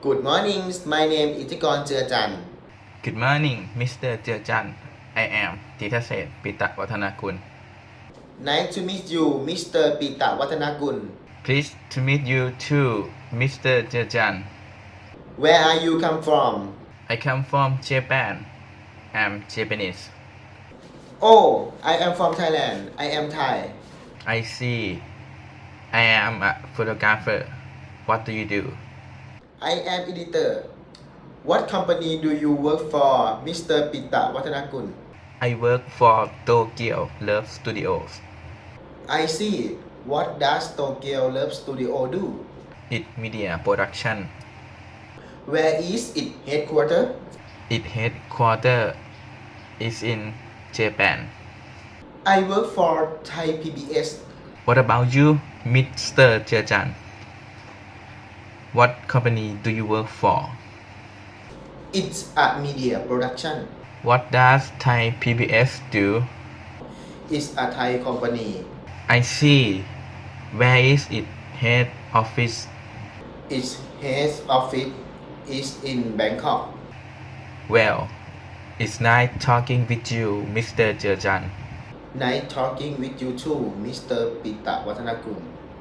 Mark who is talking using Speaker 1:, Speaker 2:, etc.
Speaker 1: Good morning. My name is Itikon Jejan.
Speaker 2: Good morning, Mr. Jejan. I am Titaset Pita Watanakun.
Speaker 1: Nice to meet you, Mr. Pita Watanakun.
Speaker 2: Pleased to meet you too, Mr. Jejan.
Speaker 1: Where are you come from?
Speaker 2: I come from Japan. I'm Japanese.
Speaker 1: Oh, I am from Thailand. I am Thai.
Speaker 2: I see. I am a photographer. What do you do?
Speaker 1: I am editor. What company do you work for, Mr. Pita Watanakun?
Speaker 2: I work for Tokyo Love Studios.
Speaker 1: I see. What does Tokyo Love Studio do?
Speaker 2: It media production.
Speaker 1: Where is it headquarters?
Speaker 2: Its headquarters is in Japan.
Speaker 1: I work for Thai PBS.
Speaker 2: What about you, Mr. Jajan? What company do you work for?
Speaker 1: It's a media production.
Speaker 2: What does Thai PBS do?
Speaker 1: It's a Thai company.
Speaker 2: I see. Where is its head office?
Speaker 1: Its head office is in Bangkok.
Speaker 2: Well, it's nice talking with you, Mr. Jerjan.
Speaker 1: Nice talking with you too, Mr. Pita Watanakun.